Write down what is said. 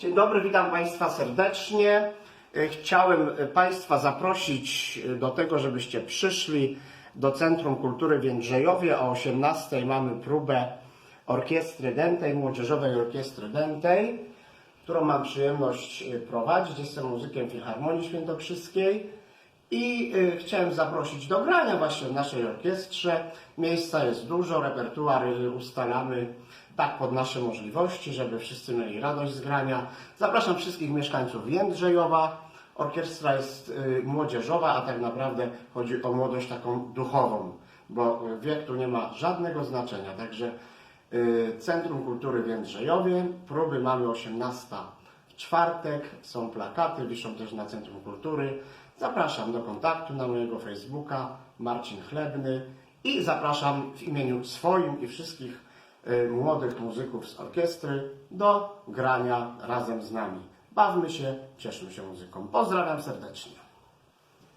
Dzień dobry, witam Państwa serdecznie. E, Chciałem e, Państwa zaprosić e, do tego, żebyście przyszli do Centrum Kultury w Jędrzejowie. O 18 mamy próbę Orkiestry Dętej, Młodzieżowej Orkiestry Dętej, którą mam przyjemność prowadzić. Jestem muzykiem Filharmonii Świętokrzyskiej i y, chciałem zaprosić do grania właśnie w naszej orkiestrze. Miejsca jest dużo, repertuar ustalamy tak pod nasze możliwości, żeby wszyscy mieli radość z grania. Zapraszam wszystkich mieszkańców Jędrzejowa. Orkiestra jest y, młodzieżowa, a tak naprawdę chodzi o młodość taką duchową, bo wiek tu nie ma żadnego znaczenia. Także y, Centrum Kultury w Jędrzejowie, próby mamy 18 w czwartek, są plakaty, wiszą też na Centrum Kultury. Zapraszam do kontaktu na mojego Facebooka Marcin Chlebny i zapraszam w imieniu swoim i wszystkich y, młodych muzyków z orkiestry do grania razem z nami. Bawmy się, cieszmy się muzyką. Pozdrawiam serdecznie.